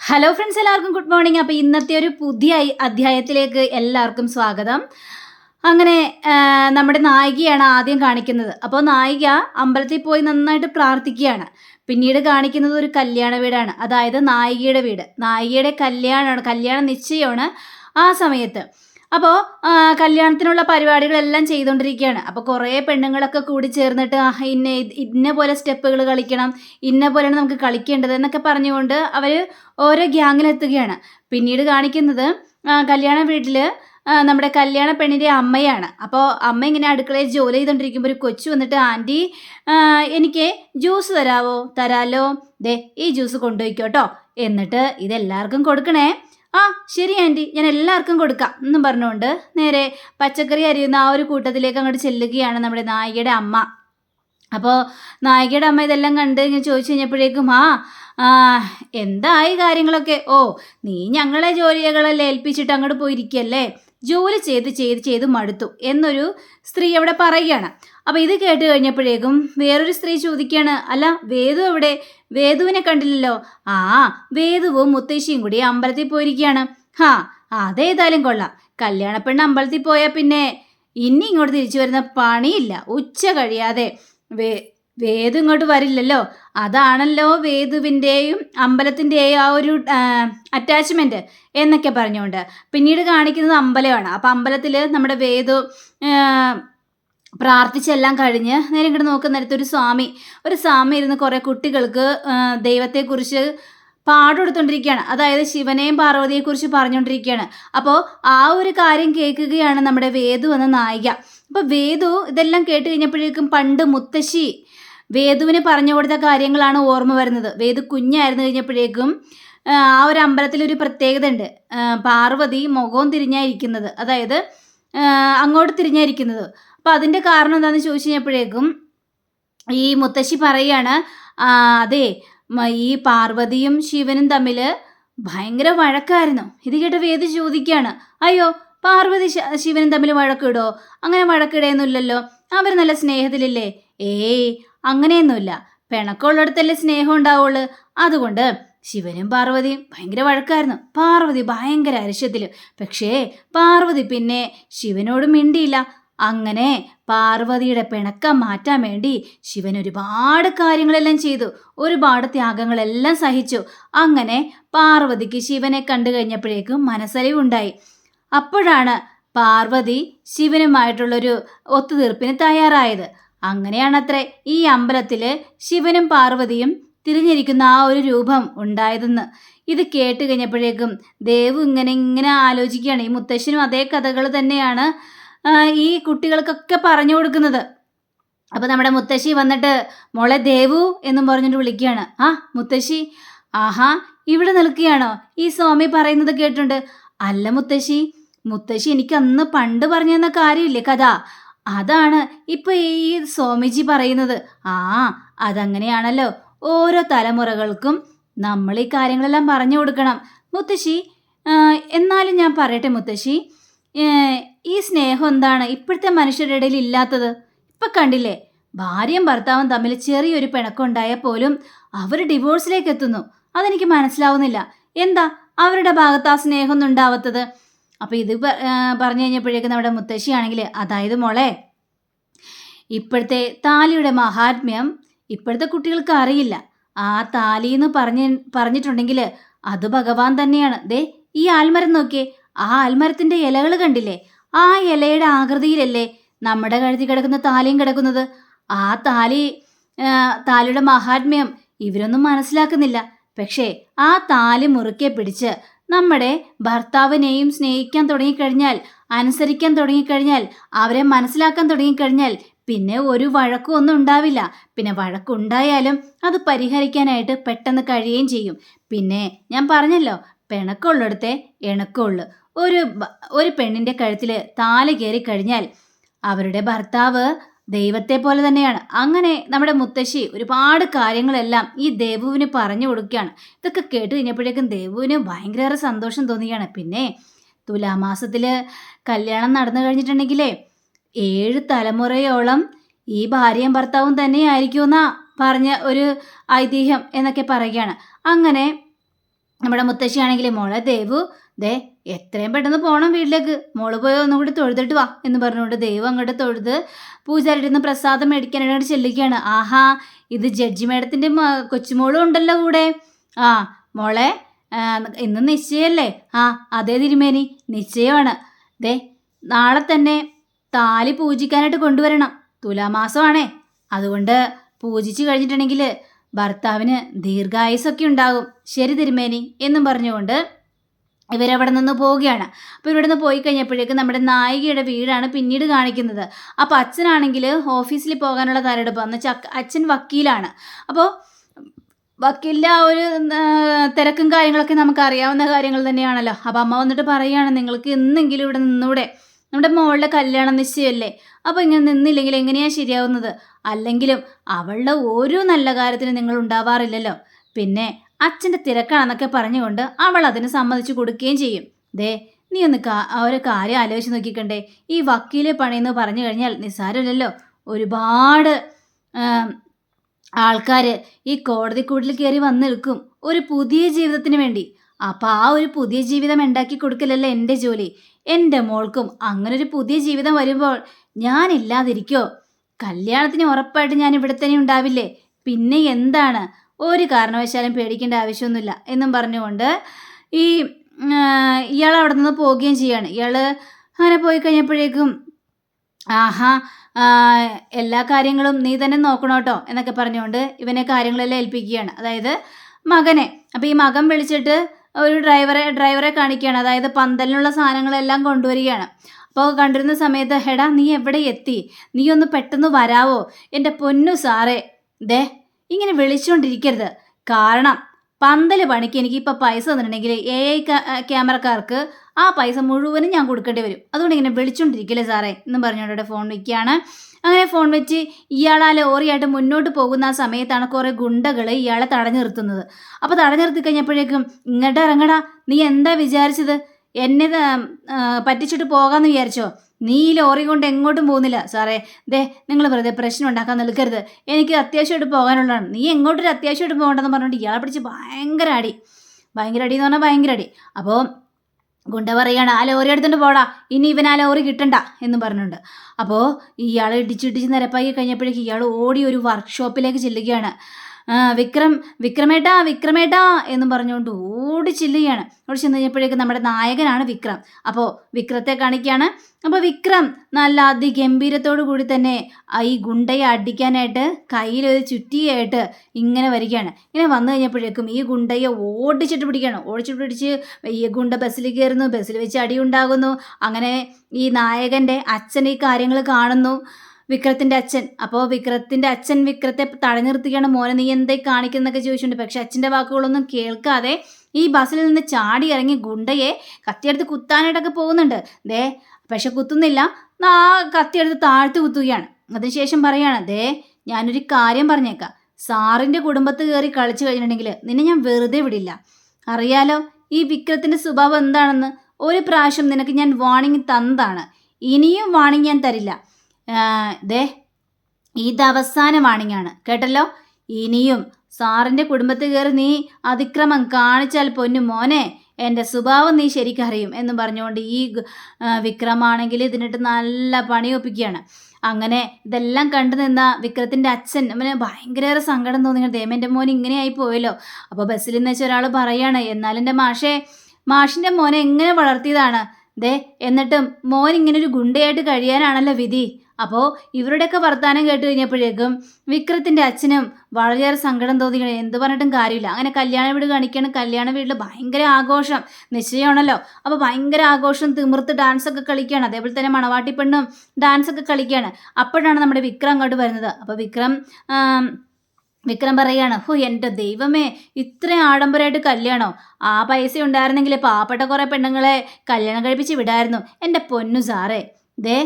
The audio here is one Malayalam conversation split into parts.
ഹലോ ഫ്രണ്ട്സ് എല്ലാവർക്കും ഗുഡ് മോർണിംഗ് അപ്പോൾ ഇന്നത്തെ ഒരു പുതിയ അധ്യായത്തിലേക്ക് എല്ലാവർക്കും സ്വാഗതം. അങ്ങനെ നമ്മുടെ നായികയാണ് ആദ്യം കാണിക്കുന്നത്. അപ്പോൾ നായിക അമ്പലത്തിൽ പോയി നന്നായിട്ട് പ്രാർത്ഥിക്കുകയാണ്. പിന്നീട് കാണിക്കുന്നത് ഒരു കല്യാണ വീടാണ്. അതായത് നായികയുടെ വീട്. നായികയുടെ കല്യാണമാണ് കല്യാണ നിശ്ചയമാണ് ആ സമയത്ത്. അപ്പോൾ കല്യാണത്തിനുള്ള പരിപാടികളെല്ലാം ചെയ്തുകൊണ്ടിരിക്കുകയാണ് അപ്പോൾ കുറേ പെണ്ണുങ്ങളൊക്കെ കൂടി ചേർന്നിട്ട് ഇന്ന ഇന്ന പോലെ സ്റ്റെപ്പുകൾ കളിക്കണം ഇന്ന പോലെയാണ് നമുക്ക് കളിക്കേണ്ടത് എന്നൊക്കെ പറഞ്ഞുകൊണ്ട് അവർ ഓരോ ഗ്യാങ്ങിലെത്തുകയാണ്. പിന്നീട് കാണിക്കുന്നത് കല്യാണ വീട്ടിൽ നമ്മുടെ കല്യാണ പെണ്ണിന്റെ അമ്മയാണ്. അപ്പോൾ അമ്മ ഇങ്ങനെ അടുക്കളയിൽ ജോലി ചെയ്തുകൊണ്ടിരിക്കുമ്പോൾ ഒരു കൊച്ചു വന്നിട്ട് ആന്റി എനിക്ക് ജ്യൂസ് തരാവോ? തരാലോ. ദേ ഈ ജ്യൂസ് കൊണ്ടുപോയിക്കോട്ടോ എന്നിട്ട് ഇതെല്ലാവർക്കും കൊടുക്കണേ. ആ ശരി ആന്റി ഞാൻ എല്ലാവർക്കും കൊടുക്കാം. എന്നും പറഞ്ഞുകൊണ്ട് നേരെ പച്ചക്കറി അരിയുന്ന ആ ഒരു കൂട്ടത്തിലേക്ക് അങ്ങോട്ട് ചെല്ലുകയാണ് നമ്മുടെ നായികയുടെ അമ്മ. അപ്പോൾ നായികയുടെ അമ്മ ഇതെല്ലാം കണ്ട് ഇങ്ങനെ ചോദിച്ചു കഴിഞ്ഞപ്പോഴേക്കും ആ എന്തായി കാര്യങ്ങളൊക്കെ? ഓ നീ ഞങ്ങളെ ജോലികളെല്ലാം ഏൽപ്പിച്ചിട്ട് അങ്ങോട്ട് പോയിരിക്കല്ലേ? ജോലി ചെയ്ത് ചെയ്ത് ചെയ്ത് മടുത്തു എന്നൊരു സ്ത്രീ അവിടെ പറയുകയാണ്. അപ്പോൾ ഇത് കേട്ട് കഴിഞ്ഞപ്പോഴേക്കും വേറൊരു സ്ത്രീ ചോദിക്കുകയാണ് അല്ല വേദു എവിടെ? വേദുവിനെ കണ്ടില്ലല്ലോ? ആ വേദുവും മുത്തശ്ശിയും കൂടി അമ്പലത്തിൽ പോയിരിക്കുകയാണ്. ഹാ അതേതായാലും കൊള്ളാം. കല്യാണ പെണ്ണ് അമ്പലത്തിൽ പോയാൽ പിന്നെ ഇനി ഇങ്ങോട്ട് തിരിച്ചു വരുന്ന പണിയില്ല. ഉച്ച കഴിയാതെ വേ വേദു ഇങ്ങോട്ട് വരില്ലല്ലോ. അതാണല്ലോ വേദുവിന്റെയും അമ്പലത്തിന്റെയും ആ ഒരു അറ്റാച്ച്മെന്റ് എന്നൊക്കെ പറഞ്ഞുകൊണ്ട്. പിന്നീട് കാണിക്കുന്നത് അമ്പലമാണ്. അപ്പം അമ്പലത്തിൽ നമ്മുടെ വേദു പ്രാർത്ഥിച്ചെല്ലാം കഴിഞ്ഞ് നേരെ ഇങ്ങോട്ട് നോക്കുന്നിടത്ത് ഒരു സ്വാമി. ഒരു സ്വാമി ഇരുന്ന് കുറേ കുട്ടികൾക്ക് ദൈവത്തെക്കുറിച്ച് പാടുകൊടുത്തോണ്ടിരിക്കുകയാണ്. അതായത് ശിവനെയും പാർവതിയെക്കുറിച്ച് പറഞ്ഞുകൊണ്ടിരിക്കുകയാണ്. അപ്പോൾ ആ ഒരു കാര്യം കേൾക്കുകയാണ് നമ്മുടെ വേദു എന്ന നായിക. അപ്പോൾ വേദു ഇതെല്ലാം കേട്ട് കഴിഞ്ഞപ്പോഴേക്കും പണ്ട് മുത്തശ്ശി വേദുവിന് പറഞ്ഞു കൊടുത്ത കാര്യങ്ങളാണ് ഓർമ്മ വരുന്നത്. വേദു കുഞ്ഞായിരുന്നു കഴിഞ്ഞപ്പോഴേക്കും ആ, ഒരു അമ്പലത്തിൽ ഒരു പ്രത്യേകത ഉണ്ട് പാർവതി മുഖവും തിരിഞ്ഞായിരിക്കുന്നത്. അതായത് അങ്ങോട്ട് തിരിഞ്ഞായിരിക്കുന്നത്. അപ്പോൾ അതിന്റെ കാരണം എന്താണെന്ന് ചോദിച്ചു കഴിഞ്ഞപ്പോഴേക്കും ഈ മുത്തശ്ശി പറയാണ് അതെ ഈ പാർവതിയും ശിവനും തമ്മിൽ ഭയങ്കര വഴക്കായിരുന്നു. ഇത് കേട്ട് വേദി ചോദിക്കുകയാണ് അയ്യോ പാർവതി ശിവനും തമ്മിൽ വഴക്കിടോ? അങ്ങനെ വഴക്കിടയൊന്നുമില്ലല്ലോ. അവർ നല്ല സ്നേഹത്തിലില്ലേ? ഏയ് അങ്ങനെയൊന്നുമില്ല. പിണക്കമുള്ളിടത്തല്ലേ സ്നേഹം ഉണ്ടാവുള്ളൂ. അതുകൊണ്ട് ശിവനും പാർവതിയും ഭയങ്കര വഴക്കായിരുന്നു. പാർവതി ഭയങ്കര അരിശത്തിൽ പക്ഷേ പാർവതി പിന്നെ ശിവനോട് മിണ്ടിയില്ല. അങ്ങനെ പാർവതിയുടെ പിണക്കം മാറ്റാൻ വേണ്ടി ശിവൻ ഒരുപാട് കാര്യങ്ങളെല്ലാം ചെയ്തു. ഒരുപാട് ത്യാഗങ്ങളെല്ലാം സഹിച്ചു. അങ്ങനെ പാർവതിക്ക് ശിവനെ കണ്ടു കഴിഞ്ഞപ്പോഴേക്കും മനസ്സലിവുണ്ടായി. അപ്പോഴാണ് പാർവതി ശിവനുമായിട്ടുള്ളൊരു ഒത്തുതീർപ്പിന് തയ്യാറായത്. അങ്ങനെയാണത്രേ ഈ അമ്പലത്തിൽ ശിവനും പാർവതിയും തിരിഞ്ഞിരിക്കുന്ന ആ ഒരു രൂപം ഉണ്ടായതെന്ന്. ഇത് കേട്ട് കഴിഞ്ഞപ്പോഴേക്കും ദേവ് ഇങ്ങനെ ഇങ്ങനെ ആലോചിക്കുകയാണ്. ഈ മുത്തശ്ശനും അതേ കഥകൾ തന്നെയാണ് ഈ കുട്ടികൾക്കൊക്കെ പറഞ്ഞു കൊടുക്കുന്നത്. അപ്പോൾ നമ്മുടെ മുത്തശ്ശി വന്നിട്ട് മോളെ ദേവു എന്നും പറഞ്ഞിട്ട് വിളിക്കുകയാണ്. ആ മുത്തശ്ശി ആഹാ ഇവിടെ നിൽക്കുകയാണോ? ഈ സ്വാമി പറയുന്നത് കേട്ടിട്ടുണ്ട്. അല്ല മുത്തശ്ശി മുത്തശ്ശി എനിക്ക് അന്ന് പണ്ട് പറഞ്ഞു തന്ന കാര്യമില്ലേ കഥ? അതാണ് ഇപ്പൊ ഈ സ്വാമിജി പറയുന്നത്. ആ അതങ്ങനെയാണല്ലോ. ഓരോ തലമുറകൾക്കും നമ്മൾ ഈ കാര്യങ്ങളെല്ലാം പറഞ്ഞു കൊടുക്കണം. മുത്തശ്ശി എന്നാലും ഞാൻ പറയട്ടെ മുത്തശ്ശി. ഈ സ്നേഹം എന്താണ്? ഇപ്പോഴത്തെ മനുഷ്യരുടെ ഇടയിൽ ഇല്ലാത്തത്? ഇപ്പൊ കണ്ടില്ലേ? ഭാര്യയും ഭർത്താവും തമ്മിൽ ചെറിയൊരു പിണക്കമുണ്ടായാൽ പോലും അവർ ഡിവോഴ്സിലേക്ക് എത്തുന്നു. അതെനിക്ക് മനസ്സിലാവുന്നില്ല. എന്താ അവരുടെ ഭാഗത്ത് ആ സ്നേഹമൊന്നും ഉണ്ടാവാത്തത്? അപ്പോൾ ഇത് പറഞ്ഞു കഴിഞ്ഞപ്പോഴേക്കും നമ്മുടെ മുത്തശ്ശിയാണെങ്കിൽ അതായത് മോളെ ഇപ്പോഴത്തെ താലിയുടെ മഹാത്മ്യം ഇപ്പോഴത്തെ കുട്ടികൾക്ക് അറിയില്ല. ആ താലി എന്ന് പറഞ്ഞ് പറഞ്ഞിട്ടുണ്ടെങ്കിൽ അത് ഭഗവാൻ തന്നെയാണ്. ദേ ഈ ആൽമരം നോക്കിയേ ആ ആൽമരത്തിന്റെ ഇലകൾ കണ്ടില്ലേ? ആ ഇലയുടെ ആകൃതിയിലല്ലേ നമ്മുടെ കഴുതി കിടക്കുന്ന താലിയും കിടക്കുന്നത്? ആ താലി താലിയുടെ മഹാത്മ്യം ഇവരൊന്നും മനസ്സിലാക്കുന്നില്ല. പക്ഷേ ആ താലി മുറുക്കെ പിടിച്ച് നമ്മുടെ ഭർത്താവിനെയും സ്നേഹിക്കാൻ തുടങ്ങിക്കഴിഞ്ഞാൽ അനുസരിക്കാൻ തുടങ്ങിക്കഴിഞ്ഞാൽ അവരെ മനസ്സിലാക്കാൻ തുടങ്ങിക്കഴിഞ്ഞാൽ പിന്നെ ഒരു വഴക്കും ഒന്നും ഉണ്ടാവില്ല. പിന്നെ വഴക്കുണ്ടായാലും അത് പരിഹരിക്കാനായിട്ട് പെട്ടെന്ന് കഴിയുകയും ചെയ്യും. പിന്നെ ഞാൻ പറഞ്ഞല്ലോ പിണക്കമുള്ളിടത്തെ ഇണക്കമുള്ളു ഒരു ഒരു പെണ്ണിന്റെ കഴുത്തിൽ താല കയറി കഴിഞ്ഞാൽ അവരുടെ ഭർത്താവ് ദൈവത്തെ പോലെ തന്നെയാണ്. അങ്ങനെ നമ്മുടെ മുത്തശ്ശി ഒരുപാട് കാര്യങ്ങളെല്ലാം ഈ ദേവുവിന് പറഞ്ഞു കൊടുക്കുകയാണ്. ഇതൊക്കെ കേട്ട് കഴിഞ്ഞപ്പോഴേക്കും ദേവുവിന് ഭയങ്കര സന്തോഷം തോന്നുകയാണ് പിന്നെ തുലാമാസത്തിൽ കല്യാണം നടന്നു കഴിഞ്ഞിട്ടുണ്ടെങ്കിലേ ഏഴ് തലമുറയോളം ഈ ഭാര്യയും ഭർത്താവും തന്നെയായിരിക്കുമെന്നാ പറഞ്ഞ ഒരു ഐതിഹ്യം എന്നൊക്കെ പറയുകയാണ്. അങ്ങനെ നമ്മുടെ മുത്തശ്ശിയാണെങ്കിൽ മോളെ ദേവു ദേ എത്രയും പെട്ടെന്ന് പോകണം വീട്ടിലേക്ക്. മോൾ പോയി ഒന്നും കൂടി തൊഴുതിട്ട് വാ എന്ന് പറഞ്ഞുകൊണ്ട് ദൈവം അങ്ങോട്ട് തൊഴുത് പൂജാരിയുടെ നിന്ന് പ്രസാദം മേടിക്കാനായിട്ട് ചെല്ലുകയാണ്. ആഹാ ഇത് ജഡ്ജി മേഡത്തിന്റെ കൊച്ചുമോളും ഉണ്ടല്ലോ കൂടെ. ആ മോളെ ഇന്ന് നിശ്ചയല്ലേ? ആ അതേ തിരുമേനി നിശ്ചയമാണ്. ദേ നാളെ തന്നെ താലി പൂജിക്കാനായിട്ട് കൊണ്ടുവരണം. തുലാമാസമാണേ. അതുകൊണ്ട് പൂജിച്ച് കഴിഞ്ഞിട്ടുണ്ടെങ്കിൽ ഭർത്താവിന് ദീർഘായുസൊക്കെ ഉണ്ടാകും. ശരി തിരുമേനി എന്നും പറഞ്ഞുകൊണ്ട് ഇവരവിടെ നിന്ന് പോവുകയാണ്. അപ്പോൾ ഇവിടെ നിന്ന് പോയി കഴിഞ്ഞപ്പോഴേക്കും നമ്മുടെ നായികയുടെ വീടാണ് പിന്നീട് കാണിക്കുന്നത്. അപ്പോൾ അച്ഛനാണെങ്കിൽ ഓഫീസിൽ പോകാനുള്ള തയ്യാറെടുപ്പ് എന്ന് വെച്ചാൽ അച്ഛൻ വക്കീലാണ്. അപ്പോൾ വക്കീലിന്റെ ആ ഒരു തിരക്കും കാര്യങ്ങളൊക്കെ നമുക്ക് അറിയാവുന്ന കാര്യങ്ങൾ തന്നെയാണല്ലോ. അപ്പോൾ അമ്മ വന്നിട്ട് പറയുകയാണ് നിങ്ങൾക്ക് എന്നെങ്കിലും ഇവിടെ നിന്നൂടെ. നമ്മുടെ മോളുടെ കല്യാണം നിശ്ചയമല്ലേ? അപ്പോൾ ഇങ്ങനെ നിന്നില്ലെങ്കിൽ എങ്ങനെയാണ് ശരിയാവുന്നത്? അല്ലെങ്കിലും അവളുടെ ഓരോ നല്ല കാര്യത്തിനും നിങ്ങൾ ഉണ്ടാവാറില്ലല്ലോ. പിന്നെ അച്ഛന്റെ തിരക്കാണെന്നൊക്കെ പറഞ്ഞുകൊണ്ട് അവൾ അതിന് സമ്മതിച്ചു കൊടുക്കുകയും ചെയ്യും. ദേ നീ ഒന്ന് കാ ഒരു കാര്യം ആലോചിച്ച് നോക്കിക്കണ്ടേ. ഈ വക്കീലെ പണിയെന്ന് പറഞ്ഞു കഴിഞ്ഞാൽ നിസ്സാരമില്ലല്ലോ. ഒരുപാട് ആൾക്കാർ ഈ കോടതി കൂട്ടിൽ കയറി വന്ന് നിൽക്കും ഒരു പുതിയ ജീവിതത്തിന് വേണ്ടി. അപ്പോൾ ആ ഒരു പുതിയ ജീവിതം ഉണ്ടാക്കി കൊടുക്കലല്ലേ എന്റെ ജോലി. എന്റെ മോൾക്കും അങ്ങനെ ഒരു പുതിയ ജീവിതം വരുമ്പോൾ ഞാനില്ലാതിരിക്കോ? കല്യാണത്തിന് ഉറപ്പായിട്ട് ഞാൻ ഇവിടെ തന്നെ ഉണ്ടാവില്ലേ? പിന്നെ എന്താണ്? ഒരു കാരണവശാലും പേടിക്കേണ്ട ആവശ്യമൊന്നുമില്ല എന്നും പറഞ്ഞുകൊണ്ട് ഈ ഇയാൾ അവിടെ നിന്ന് പോവുകയും ചെയ്യാണ്. ഇയാൾ അങ്ങനെ പോയി കഴിഞ്ഞപ്പോഴേക്കും ആഹാ എല്ലാ കാര്യങ്ങളും നീ തന്നെ നോക്കണം കേട്ടോ എന്നൊക്കെ പറഞ്ഞുകൊണ്ട് ഇവനെ കാര്യങ്ങളെല്ലാം ഏൽപ്പിക്കുകയാണ്. അതായത് മകനെ. അപ്പോൾ ഈ മകൻ വിളിച്ചിട്ട് ഒരു ഡ്രൈവറെ ഡ്രൈവറെ കാണിക്കുകയാണ്. അതായത് പന്തലിനുള്ള സാധനങ്ങളെല്ലാം കൊണ്ടുവരികയാണ്. അപ്പോൾ കണ്ടിരുന്ന സമയത്ത് ഹെടാ നീ എവിടെ എത്തി? നീ ഒന്ന് പെട്ടെന്ന് വരാവോ? എന്റെ പൊന്നു സാറേ. ദേ ഇങ്ങനെ വിളിച്ചുകൊണ്ടിരിക്കരുത് കാരണം പന്തൽ പണിക്ക് എനിക്ക് ഇപ്പം പൈസ തന്നിട്ടുണ്ടെങ്കിൽ എ ഐ ക്യാമറക്കാർക്ക് ആ പൈസ മുഴുവനും ഞാൻ കൊടുക്കേണ്ടി വരും. അതുകൊണ്ട് ഇങ്ങനെ വിളിച്ചുകൊണ്ടിരിക്കില്ലേ സാറേ എന്ന് പറഞ്ഞുകൊണ്ട് ഫോൺ വയ്ക്കുകയാണ് അങ്ങനെ ഫോൺ വെച്ച് ഇയാൾ ആ ലോറിയായിട്ട് മുന്നോട്ട് പോകുന്ന ആ സമയത്താണ് കുറേ ഗുണ്ടകൾ ഇയാളെ തടഞ്ഞു നിർത്തുന്നത്. അപ്പോൾ തടഞ്ഞു നിർത്തി കഴിഞ്ഞപ്പോഴേക്കും ഇങ്ങോട്ട് ഇറങ്ങടാ. നീ എന്താ വിചാരിച്ചത്? എന്നെ പറ്റിച്ചിട്ട് പോകാമെന്ന് വിചാരിച്ചോ? നീ ഈ ലോറി കൊണ്ട് എങ്ങോട്ടും പോകുന്നില്ല. സാറേ ദേ നിങ്ങൾ വെറുതെ പ്രശ്നം ഉണ്ടാക്കാൻ നിൽക്കരുത്. എനിക്ക് അത്യാവശ്യമായിട്ട് പോകാനുള്ളതാണ്. നീ എങ്ങോട്ടൊരു അത്യാവശ്യമായിട്ട് പോകണ്ടെന്ന് പറഞ്ഞുകൊണ്ട് ഇയാൾ പിടിച്ച് ഭയങ്കര അടി. ഭയങ്കര അടി എന്ന് പറഞ്ഞാൽ ഭയങ്കര അടി. അപ്പോൾ ഗുണ്ട പറയാണ് ആ ലോറി എടുത്തുകൊണ്ട് പോടാ. ഇനി ഇവൻ ആ ലോറി കിട്ടണ്ട എന്ന് പറഞ്ഞിട്ടുണ്ട് അപ്പോൾ ഇയാൾ ഇടിച്ചിടിച്ച് നിരപ്പാക്കി കഴിഞ്ഞപ്പോഴേക്കും ഇയാൾ ഓടി ഒരു വർക്ക്ഷോപ്പിലേക്ക് ചെല്ലുകയാണ്. വിക്രം വിക്രമേട്ടാ വിക്രമേട്ടാ എന്ന് പറഞ്ഞുകൊണ്ട് ഓടി ചെല്ലുകയാണ്. ഓടി ചെന്ന് കഴിഞ്ഞപ്പോഴേക്കും നമ്മുടെ നായകനാണ് വിക്രം. അപ്പോൾ വിക്രത്തെ കാണിക്കുകയാണ്. അപ്പോൾ വിക്രം നല്ല അതിഗംഭീരത്തോടു കൂടി തന്നെ ഈ ഗുണ്ടയെ അടിക്കാനായിട്ട് കയ്യിലൊരു ചുറ്റിയായിട്ട് ഇങ്ങനെ വരികയാണ്. ഇങ്ങനെ വന്നു കഴിഞ്ഞപ്പോഴേക്കും ഈ ഗുണ്ടയെ ഓടിച്ചിട്ട് പിടിക്കുകയാണ്. ഓടിച്ചിട്ട് പിടിച്ച് ഈ ഗുണ്ട ബസ്സിൽ കയറുന്നു ബസ്സിൽ വെച്ച് അടി ഉണ്ടാകുന്നു. അങ്ങനെ ഈ നായകന്റെ അച്ഛൻ ഈ കാര്യങ്ങൾ കാണുന്നു. വിക്രത്തിന്റെ അച്ഛൻ. അപ്പോൾ വിക്രത്തിന്റെ അച്ഛൻ വിക്രത്തെ തടഞ്ഞു മോനെ നീ എന്തേ കാണിക്കുന്നൊക്കെ ചോദിച്ചിട്ടുണ്ട്. പക്ഷെ അച്ഛന്റെ വാക്കുകളൊന്നും കേൾക്കാതെ ഈ ബസ്സിൽ നിന്ന് ചാടി ഇറങ്ങി ഗുണ്ടയെ കത്തിയെടുത്ത് കുത്താനായിട്ടൊക്കെ പോകുന്നുണ്ട്. ദേ പക്ഷെ കുത്തുന്നില്ല. ആ കത്തിയെടുത്ത് താഴ്ത്തി കുത്തുകയാണ്. അതിനുശേഷം പറയാണ് ദേ ഞാനൊരു കാര്യം പറഞ്ഞേക്കാം. സാറിന്റെ കുടുംബത്ത് കയറി കളിച്ചു കഴിഞ്ഞിട്ടുണ്ടെങ്കിൽ നിന്നെ ഞാൻ വെറുതെ വിടില്ല. അറിയാലോ ഈ വിക്രത്തിന്റെ സ്വഭാവം എന്താണെന്ന്. ഒരു പ്രാവശ്യം നിനക്ക് ഞാൻ വാണിംഗ് തന്നതാണ്. ഇനിയും വാണിംഗ് ഞാൻ തരില്ല. ദേ ഇത് അവസാന വാണിംഗ് ആണ്. കേട്ടല്ലോ? ഇനിയും സാറിന്റെ കുടുംബത്തിൽ കയറി നീ അതിക്രമം കാണിച്ചാൽ പൊന്നു മോനെ എന്റെ സ്വഭാവം നീ ശരിക്കറിയും എന്ന് പറഞ്ഞുകൊണ്ട് ഈ വിക്രമാണെങ്കിൽ ഇതിനിട്ട് നല്ല പണി ഒപ്പിക്കുകയാണ്. അങ്ങനെ ഇതെല്ലാം കണ്ടു നിന്ന വിക്രത്തിന്റെ അച്ഛൻ അവന് ഭയങ്കര സങ്കടം തോന്നി. ദേമന്റെ മോൻ ഇങ്ങനെയായി പോയല്ലോ. അപ്പോൾ ബസ്സിൽ നിന്ന് വെച്ച ഒരാൾ പറയാണ് എന്നാൽ എന്റെ മാഷേ മാഷിന്റെ മോനെ എങ്ങനെ വളർത്തിയതാണ്? ദേ എന്നിട്ടും മോൻ ഇങ്ങനെ ഒരു ഗുണ്ടയായിട്ട് കഴിയാനാണല്ലോ വിധി. അപ്പോൾ ഇവരുടെയൊക്കെ വർത്തമാനം കേട്ട് കഴിഞ്ഞപ്പോഴേക്കും വിക്രത്തിന്റെ അച്ഛനും വളരെയേറെ സങ്കടം തോന്നി എന്ത് പറഞ്ഞിട്ടും കാര്യമില്ല. അങ്ങനെ കല്യാണ വീട് കാണിക്കണം കല്യാണ വീട്ടിൽ ഭയങ്കര ആഘോഷം നിശ്ചയമാണല്ലോ. അപ്പോൾ ഭയങ്കര ആഘോഷം തിമിർത്ത് ഡാൻസൊക്കെ കളിക്കുകയാണ്. അതേപോലെ തന്നെ മണവാട്ടി പെണ്ണും ഡാൻസൊക്കെ കളിക്കുകയാണ്. അപ്പോഴാണ് നമ്മുടെ വിക്രം അങ്ങോട്ട് വരുന്നത്. അപ്പോൾ വിക്രം വിക്രം പറയുകയാണ് ഹോ എന്റെ ദൈവമേ ഇത്രയും ആഡംബരമായിട്ട് കല്യാണോ? ആ പൈസ ഉണ്ടായിരുന്നെങ്കിൽ പാവപ്പെട്ട കുറേ പെണ്ണുങ്ങളെ കല്യാണം കഴിപ്പിച്ച് വിടായിരുന്നു. എന്റെ പൊന്നു സാറേ. ദേ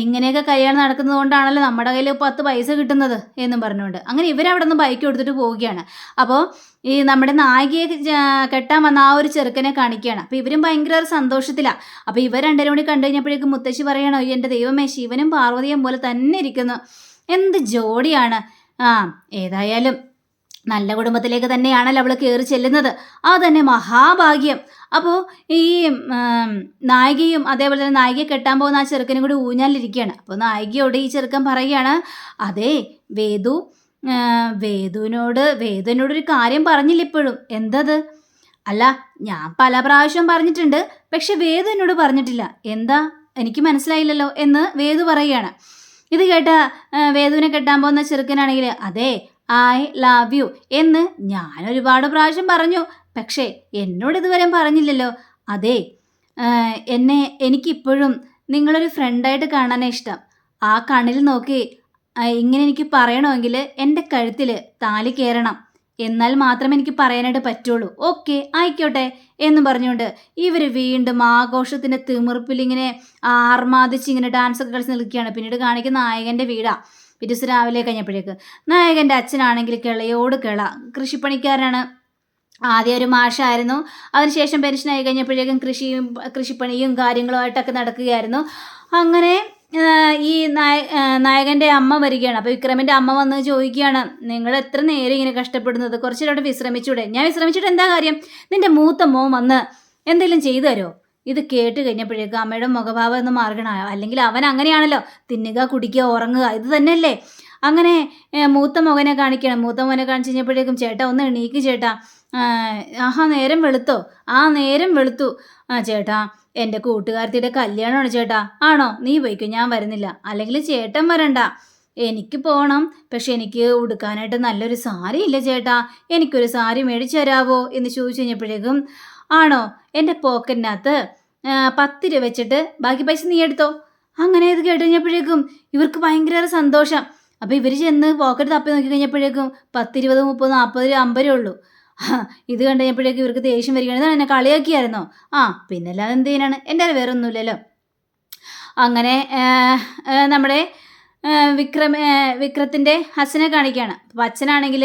ഇങ്ങനെയൊക്കെ കല്യാണം നടക്കുന്നത് കൊണ്ടാണല്ലോ നമ്മുടെ കയ്യിൽ പത്ത് പൈസ കിട്ടുന്നത് എന്നും പറഞ്ഞുകൊണ്ട്. അങ്ങനെ ഇവരവിടെ നിന്ന് ബൈക്ക് എടുത്തിട്ട് പോവുകയാണ്. അപ്പോൾ ഈ നമ്മുടെ നായികയെ കെട്ടാൻ വന്ന ആ ഒരു ചെറുക്കനെ കാണിക്കുകയാണ്. അപ്പോൾ ഇവരും ഭയങ്കര ഒരു സന്തോഷത്തിലാണ് അപ്പോൾ ഇവർ രണ്ടുപേരും കൂടി കണ്ടു കഴിഞ്ഞപ്പോഴേക്കും മുത്തശ്ശി പറയണോ "അയ്യോ, എന്റെ ദൈവമേ ശിവനും പാർവതിയും പോലെ തന്നെ ഇരിക്കുന്നു. എന്ത് ജോഡിയാണ്? ആ ഏതായാലും നല്ല കുടുംബത്തിലേക്ക് തന്നെയാണല്ലോ അവൾ കയറി ചെല്ലുന്നത്. ആ തന്നെ മഹാഭാഗ്യം. അപ്പോൾ ഈ നായികയും അതേപോലെ തന്നെ നായികയെ കെട്ടാൻ പോകുന്ന ആ ചെറുക്കനും കൂടി ഊഞ്ഞാലിരിക്കുകയാണ്. അപ്പോൾ നായികയോട് ഈ ചെറുക്കൻ പറയുകയാണ് അതെ വേദു വേദുവിനോട് വേദുവിനോട് ഒരു കാര്യം പറഞ്ഞില്ല ഇപ്പോഴും. എന്തത്? അല്ല ഞാൻ പല പ്രാവശ്യം പറഞ്ഞിട്ടുണ്ട് പക്ഷെ വേദു എന്നോട് പറഞ്ഞിട്ടില്ല. എന്താ? എനിക്ക് മനസ്സിലായില്ലല്ലോ എന്ന് വേദു പറയുകയാണ്. ഇത് കേട്ട വേദുവിനെ കെട്ടാൻ പോകുന്ന ചെറുക്കനാണെങ്കിൽ അതെ ഐ ലവ് യു എന്ന് ഞാൻ ഒരുപാട് പ്രാവശ്യം പറഞ്ഞു. പക്ഷേ എന്നോട് ഇതുവരെ പറഞ്ഞില്ലല്ലോ. അതെ എന്നെ എനിക്കിപ്പോഴും നിങ്ങളൊരു ഫ്രണ്ടായിട്ട് കാണാനാണ് ഇഷ്ടം. ആ കണ്ണിൽ നോക്കി ഇങ്ങനെ എനിക്ക് പറയണമെങ്കിൽ എന്റെ കഴുത്തിൽ താലി കയറണം എന്നാൽ മാത്രമേ എനിക്ക് പറയാനായിട്ട് പറ്റുള്ളൂ. ഓക്കെ ആയിക്കോട്ടെ എന്ന് പറഞ്ഞുകൊണ്ട് ഇവർ വീണ്ടും ആഘോഷത്തിന്റെ തിമിർപ്പിൽ ഇങ്ങനെ ആർമാദിച്ച് ഇങ്ങനെ ഡാൻസ് ഒക്കെ കളിച്ച് നിൽക്കുകയാണ്. പിന്നീട് കാണിക്കുന്ന നായകന്റെ വീടാ. പിറ്റേ രാവിലെ കഴിഞ്ഞപ്പോഴേക്ക് നായകന്റെ അച്ഛനാണെങ്കിൽ കിളയോട് കിള. കൃഷിപ്പണിക്കാരനാണ്. ആദ്യം ഒരു മാഷായിരുന്നു. അതിനുശേഷം പെൻഷനായി കഴിഞ്ഞപ്പോഴേക്കും കൃഷിയും കൃഷിപ്പണിയും കാര്യങ്ങളുമായിട്ടൊക്കെ നടക്കുകയായിരുന്നു. അങ്ങനെ ഈ നായ നായകന്റെ അമ്മ വരികയാണ്. അപ്പോൾ വിക്രമിന്റെ അമ്മ വന്ന് ചോദിക്കുകയാണ് നിങ്ങൾ എത്ര നേരം ഇങ്ങനെ കഷ്ടപ്പെടുന്നത്? നേരം വിശ്രമിച്ചൂടെ? ഞാൻ വിശ്രമിച്ചിട്ട് എന്താ കാര്യം? നിന്റെ മൂത്ത മോൻ വന്ന് എന്തെങ്കിലും ചെയ്തു തരുമോ? ഇത് കേട്ട് കഴിഞ്ഞപ്പോഴേക്കും അമ്മയുടെ മുഖഭാവം ഒന്ന് മാറണമായോ അല്ലെങ്കിൽ അവൻ അങ്ങനെയാണല്ലോ. തിന്നുക കുടിക്കുക ഉറങ്ങുക ഇത് തന്നെയല്ലേ? അങ്ങനെ മൂത്ത മകനെ കാണിക്കണം. മൂത്ത മകനെ കാണിച്ച് കഴിഞ്ഞപ്പോഴേക്കും ചേട്ടാ ഒന്ന് എണീക്ക് ചേട്ടാ. ആഹാ നേരം വെളുത്തോ? ആ നേരം വെളുത്തു. ആ ചേട്ടാ എന്റെ കൂട്ടുകാരത്തിയുടെ കല്യാണമാണ് ചേട്ടാ. ആണോ? നീ പോയിക്കോ ഞാൻ വരുന്നില്ല. അല്ലെങ്കിൽ ചേട്ടൻ വരണ്ട. എനിക്ക് പോകണം പക്ഷെ എനിക്ക് ഉടുക്കാനായിട്ട് നല്ലൊരു സാരി ഇല്ല ചേട്ടാ. എനിക്കൊരു സാരി മേടിച്ചു തരാവോ? എന്ന് ചോദിച്ചു കഴിഞ്ഞപ്പോഴേക്കും ആണോ? എന്റെ പോക്കറ്റിനകത്ത് പത്ത് രൂപ വെച്ചിട്ട്. ബാക്കി പൈസ നീ എടുത്തോ. അങ്ങനെ ഇത് കേട്ട് കഴിഞ്ഞപ്പോഴേക്കും ഇവർക്ക് ഭയങ്കര സന്തോഷം. അപ്പോൾ ഇവർ ചെന്ന് പോക്കറ്റ് തപ്പി നോക്കി കഴിഞ്ഞപ്പോഴേക്കും പത്ത് ഇരുപത് മുപ്പത് നാൽപ്പത് രൂപ അമ്പത് ഉള്ളൂ. ഇത് കണ്ടു കഴിഞ്ഞപ്പോഴേക്കും ഇവർക്ക് ദേഷ്യം വരികയാണ്. എന്നെ കളിയാക്കിയായിരുന്നോ? ആ പിന്നെ അല്ലാതെ എന്ത് ചെയ്യാനാണ്? എന്റെ വേറെ ഒന്നുമില്ലല്ലോ അങ്ങനെ നമ്മുടെ വിക്രം ആ, വിക്രത്തിന്റെ അച്ഛനെ കാണിക്കുകയാണ് അപ്പോൾ അച്ഛനാണെങ്കിൽ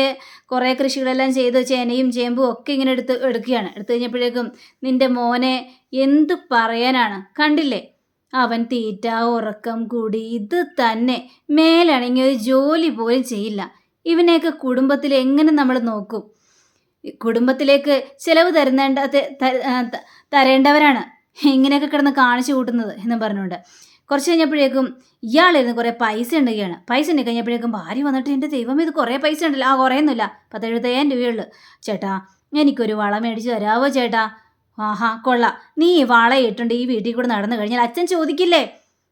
കുറേ കൃഷികളെല്ലാം ചെയ്ത് ചേനയും ചേമ്പും ഒക്കെ ഇങ്ങനെ എടുത്ത് എടുക്കുകയാണ്. എടുത്തു കഴിഞ്ഞപ്പോഴേക്കും നിന്റെ മോനെ എന്ത് പറയാനാണ്? കണ്ടില്ലേ? അവൻ തീറ്റ ഉറക്കം കൂടി ഇത് തന്നെ. മേലാണെങ്കിൽ ഒരു ജോലി പോലും ചെയ്യില്ല. ഇവനെയൊക്കെ കുടുംബത്തിൽ എങ്ങനെ നമ്മൾ നോക്കും? കുടുംബത്തിലേക്ക് ചിലവ് തരുന്നേണ്ട തരേണ്ടവരാണ്. ഇങ്ങനെയൊക്കെ കിടന്ന് കാണിച്ചു കൂട്ടുന്നത് എന്ന് പറഞ്ഞുകൊണ്ട്. കുറച്ച് കഴിഞ്ഞപ്പോഴേക്കും ഇയാളിരുന്ന് കുറേ പൈസ ഉണ്ടെങ്കിയാണ്. പൈസ ഉണ്ട് കഴിഞ്ഞപ്പോഴേക്കും ഭാര്യ വന്നിട്ട് എന്റെ ദൈവം ഇത് കുറേ പൈസ ഉണ്ടല്ലോ. ആ കുറേയൊന്നുമില്ല. പത്തെഴുപത്തയ്യായിരം രൂപയുള്ളൂ ചേട്ടാ എനിക്കൊരു വള മേടിച്ച് തരാവോ ചേട്ടാ? ആഹാ കൊള്ളാം. നീ ഈ വള ഇട്ടുണ്ട് ഈ വീട്ടിൽ കൂടെ നടന്നു കഴിഞ്ഞാൽ അച്ഛൻ ചോദിക്കില്ലേ?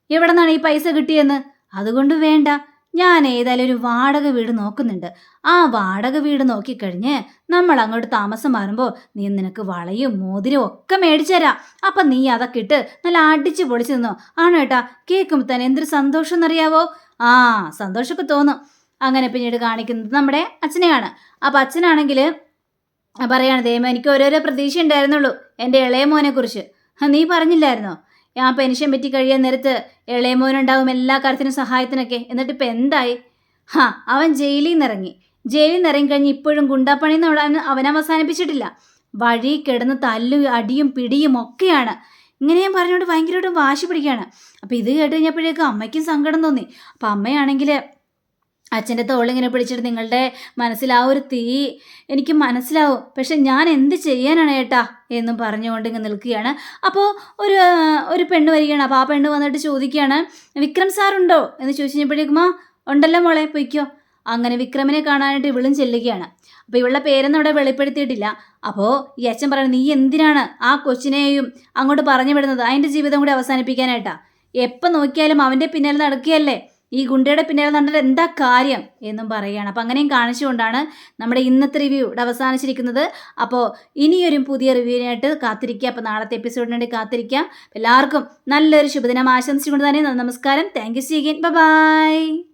എവിടെ നിന്നാണ് ഈ പൈസ കിട്ടിയെന്ന്? അതുകൊണ്ട് വേണ്ട. ഞാൻ ഏതായാലും ഒരു വാടക വീട് നോക്കുന്നുണ്ട്. ആ വാടക വീട് നോക്കിക്കഴിഞ്ഞ് നമ്മൾ അങ്ങോട്ട് താമസം മാറുമ്പോൾ നീ നിനക്ക് വളയും മോതിരവും ഒക്കെ മേടിച്ചു തരാം. അപ്പം നീ അതൊക്കെ ഇട്ട് നല്ല അടിച്ച് പൊളിച്ചു നിന്നോ ആണോ ഏട്ടാ? കേൾക്കുമ്പോൾ തന്നെ എന്തൊരു സന്തോഷം എന്നറിയാവോ? ആ സന്തോഷമൊക്കെ തോന്നും. അങ്ങനെ പിന്നീട് കാണിക്കുന്നത് നമ്മുടെ അച്ഛനെയാണ്. അപ്പം അച്ഛനാണെങ്കിൽ പറയാണ് ദൈവം എനിക്ക് ഓരോരോ പ്രതീക്ഷ ഉണ്ടായിരുന്നുള്ളൂ എന്റെ ഇളയ മോനെ കുറിച്ച് നീ പറഞ്ഞില്ലായിരുന്നോ? ആ പെൻഷൻ പറ്റി കഴിയാൻ നേരത്ത് ഇളയമോനുണ്ടാവും എല്ലാ കാര്യത്തിനും സഹായത്തിനൊക്കെ. എന്നിട്ട് ഇപ്പം എന്തായി? ഹാ അവൻ ജയിലിൽ നിറങ്ങി ജയിലിൽ നിന്ന് ഇറങ്ങി കഴിഞ്ഞ് ഇപ്പോഴും ഗുണ്ടാപ്പണിന്ന് അവൻ അവൻ അവസാനിപ്പിച്ചിട്ടില്ല. വഴി കിടന്ന് തല്ലും അടിയും പിടിയും ഒക്കെയാണ്. ഇങ്ങനെ ഞാൻ പറഞ്ഞുകൊണ്ട് ഭയങ്കരമായിട്ടും വാശി പിടിക്കുകയാണ്. അപ്പോൾ ഇത് കേട്ട് കഴിഞ്ഞപ്പോഴേക്കും അമ്മയ്ക്കും സങ്കടം തോന്നി. അപ്പോൾ അമ്മയാണെങ്കിൽ അച്ഛന്റെ തോളിങ്ങനെ പിടിച്ചിട്ട് നിങ്ങളുടെ മനസ്സിൽ ആ ഒരു തീ എനിക്ക് മനസ്സിലാവും. പക്ഷെ ഞാൻ എന്ത് ചെയ്യാനാണ് ഏട്ടാ എന്നും പറഞ്ഞുകൊണ്ട് ഇങ്ങനെ നിൽക്കുകയാണ്. അപ്പോൾ ഒരു ഒരു പെണ്ണ് വരികയാണ്. അപ്പോൾ ആ പെണ്ണ് വന്നിട്ട് ചോദിക്കുകയാണ് വിക്രം സാറുണ്ടോ എന്ന് ചോദിച്ചു കഴിഞ്ഞപ്പോഴേക്കും ഉണ്ടല്ലോ മോളെ പൊയ്ക്കോ. അങ്ങനെ വിക്രമിനെ കാണാനായിട്ട് ഇവളും ചെല്ലുകയാണ്. അപ്പോൾ ഇവളുടെ പേരൊന്നും അവിടെ വെളിപ്പെടുത്തിയിട്ടില്ല. അപ്പോൾ ഈ അച്ഛൻ പറയുന്നത് നീ എന്തിനാണ് ആ കൊച്ചിനെയും അങ്ങോട്ട് പറഞ്ഞു വിടുന്നത്? അതിന്റെ ജീവിതം കൂടി അവസാനിപ്പിക്കാനായിട്ടാ. എപ്പോൾ നോക്കിയാലും അവന്റെ പിന്നാലെ നടക്കുകയല്ലേ? ഈ ഗുണ്ടയുടെ പിന്നാലെ നടന്നിട്ട് എന്താ കാര്യം എന്നും പറയുകയാണ്. അപ്പോൾ അങ്ങനെയും കാണിച്ചുകൊണ്ടാണ് നമ്മുടെ ഇന്നത്തെ റിവ്യൂ ഇവിടെ അവസാനിച്ചിരിക്കുന്നത്. അപ്പോൾ ഇനിയൊരു പുതിയ റിവ്യൂവിനായിട്ട് കാത്തിരിക്കുക അപ്പോൾ നാളത്തെ എപ്പിസോഡിന് വേണ്ടി കാത്തിരിക്കാം. എല്ലാവർക്കും നല്ലൊരു ശുഭദിനം ആശംസിച്ചുകൊണ്ട് തന്നെ നമസ്കാരം. Thank you see again bye